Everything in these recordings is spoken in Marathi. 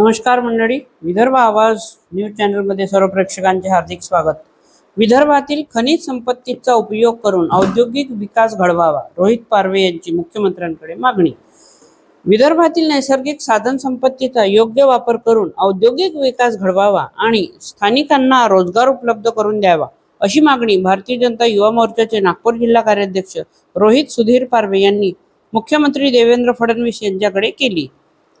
नमस्कार मंडळी विदर्भ आवाज न्यूज चॅनलमध्ये सर्व प्रेक्षकांचे हार्दिक स्वागत. विदर्भातील खनिज संपत्तीचा उपयोग करून औद्योगिक विकास घडवावा रोहित पारवे यांची मुख्यमंत्र्यांकडे मागणी. विदर्भातील नैसर्गिक साधन संपत्तीचा योग्य वापर करून औद्योगिक विकास घडवावा आणि स्थानिकांना रोजगार उपलब्ध करून द्यावा अशी मागणी भारतीय जनता युवा मोर्चाचे नागपूर जिल्हा कार्याध्यक्ष रोहित सुधीर पारवे यांनी मुख्यमंत्री देवेंद्र फडणवीस यांच्याकडे केली.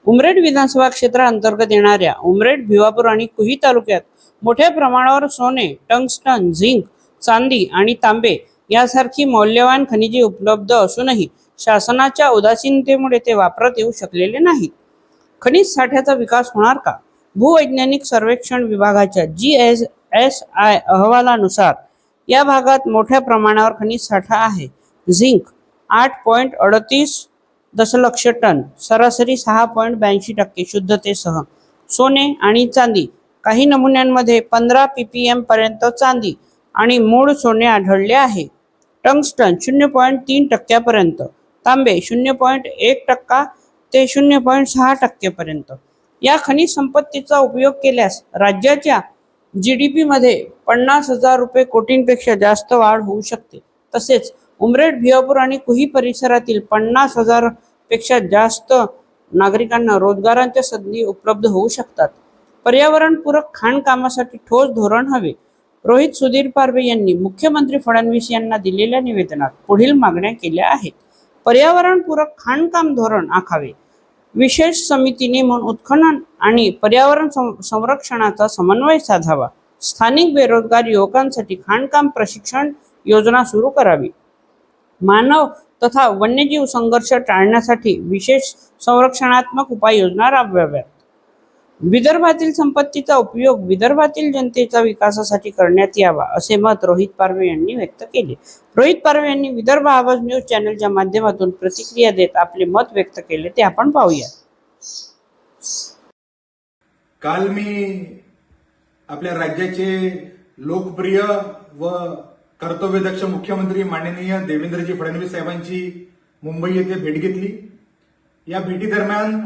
उमरेड विधानसभा क्षेत्राअंतर्गत येणाऱ्या उमरेड भिवापूर आणि कुही तालुक्यात मोठ्या प्रमाणावर सोने टंगस्टन झिंक चांदी आणि तांबे यासारखी मौल्यवान खनिजे उपलब्ध असूनही शासनाच्या उदासीनतेमुळे ते वापरात येऊ शकलेले नाहीत खनिज साठ्याचा विकास होणार का? भूवैज्ञानिक सर्वेक्षण विभागाच्या जी एस एस आय अहवालानुसार या भागात मोठ्या प्रमाणावर खनिज साठा आहे. झिंक आठ पॉईंट अडतीस दशलक्ष टन सरासरी सहा पॉईंट ब्याऐंशी टक्के शुद्धतेसह. सोने आणि चांदी काही नमुन्यांमध्ये पंधरा पीपीएम पर्यंत चांदी आणि मूळ सोने आढळले आहे. टंगस्टन शून्य पॉईंट तीन टक्क्यापर्यंत तांबे शून्य पॉईंट एक टक्का ते शून्य पॉईंट सहा टक्केपर्यंत या खनिज संपत्तीचा उपयोग केल्यास राज्याच्या जी डी पीमध्ये पन्नास हजार रुपये कोटींपेक्षा जास्त वाढ होऊ शकते. तसेच उमरेड भिवापूर आणि कुही परिसरातील पन्नास हजारपेक्षा जास्त नागरिकांना रोजगारांच्या संधी उपलब्ध होऊ शकतात. पर्यावरणपूरक खाणकामासाठी ठोस धोरण हवे. रोहित सुधीर पारवे यांनी मुख्यमंत्री फडणवीस यांना दिलेल्या निवेदनात पुढील मागण्या केल्या आहेत. पर्यावरणपूरक खाणकाम धोरण आखावे. विशेष समितीने म्हणून उत्खनन आणि पर्यावरण सं- संरक्षणाचा समन्वय साधावा. स्थानिक बेरोजगार युवकांसाठी खाणकाम प्रशिक्षण योजना सुरू करावी. मानव तथा वन्यजीव संघर्ष टाळण्यासाठी विशेष संरक्षणात्मक उपाययोजना राबवाव्यात. विदर्भातील संपत्तीचा उपयोग विदर्भातील जनतेच्या विकासासाठी करण्यात यावा असे मत रोहित पारवे यांनी व्यक्त केले. रोहित पारवे यांनी विदर्भ आवाज न्यूज चॅनलच्या माध्यमातून प्रतिक्रिया देत आपले मत व्यक्त केले ते आपण पाहूया काल मी आपल्या राज्याचे लोकप्रिय व कर्तव्यदक्ष मुख्यमंत्री माननीय देवेंद्रजी फडणवीस साहेबांची मुंबई येथे भेट घेतली. या भेटीदरम्यान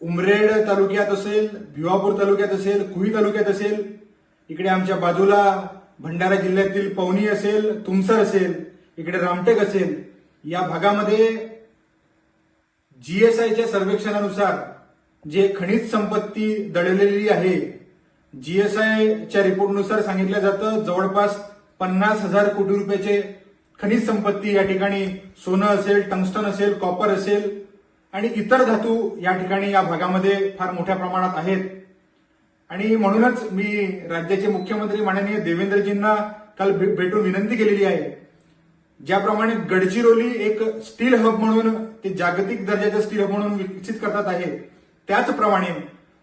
उमरेड तालुक्यात असेल भिवापूर तालुक्यात असेल कुही तालुक्यात असेल इकडे आमच्या बाजूला भंडारा जिल्ह्यातील पवनी असेल तुमसर असेल इकडे रामटेक असेल या भागामध्ये जीएसआयच्या सर्वेक्षणानुसार जे खनिज संपत्ती दडलेली आहे जीएसआयच्या रिपोर्टनुसार सांगितलं जातं जवळपास पन्नास हजार कोटी रुपयाचे खनिज संपत्ती या ठिकाणी सोनं असेल टंगस्टन असेल कॉपर असेल आणि इतर धातू या ठिकाणी या भागामध्ये फार मोठ्या प्रमाणात आहेत. आणि म्हणूनच मी राज्याचे मुख्यमंत्री माननीय देवेंद्रजींना काल भेटून विनंती केलेली आहे. ज्याप्रमाणे गडचिरोली एक स्टील हब म्हणून ते जागतिक दर्जाचं स्टील हब म्हणून विकसित करतात आहे. त्याचप्रमाणे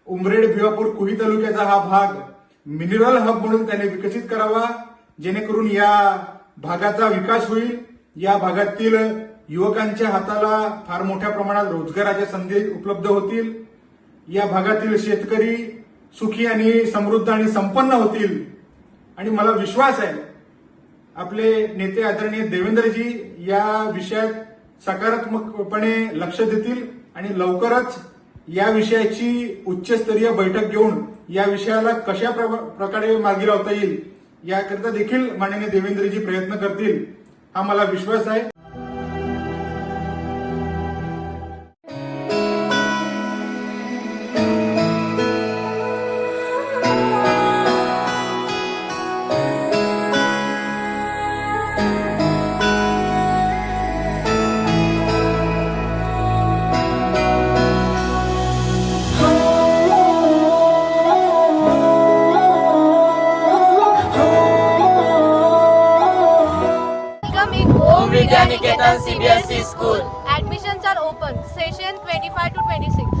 उमरेड भिवापूर कुही तालुक्याचा हा भाग मिनरल हब म्हणून त्याने विकसित करावा. जेणेकरून या भागाचा विकास होईल. या भागातील युवकांच्या हाताला फार मोठ्या प्रमाणात रोजगाराच्या संधी उपलब्ध होतील. या भागातील शेतकरी सुखी आणि समृद्ध आणि संपन्न होतील. आणि मला विश्वास आहे आपले नेते आदरणीय देवेंद्रजी या विषयात सकारात्मकपणे लक्ष देतील आणि लवकरच या विषयाची उच्चस्तरीय बैठक घेऊन या विषयाला कशा प्र- प्रकारे मार्गी लावता येईल याकरिता देखील माननीय देवेंद्रजी प्रयत्न करतील. हा मला विश्वास आहे. निगम एक ओम विद्या निकेतन सीबीएसई स्कूल ऍडमिशनचा open. Session 25 to 26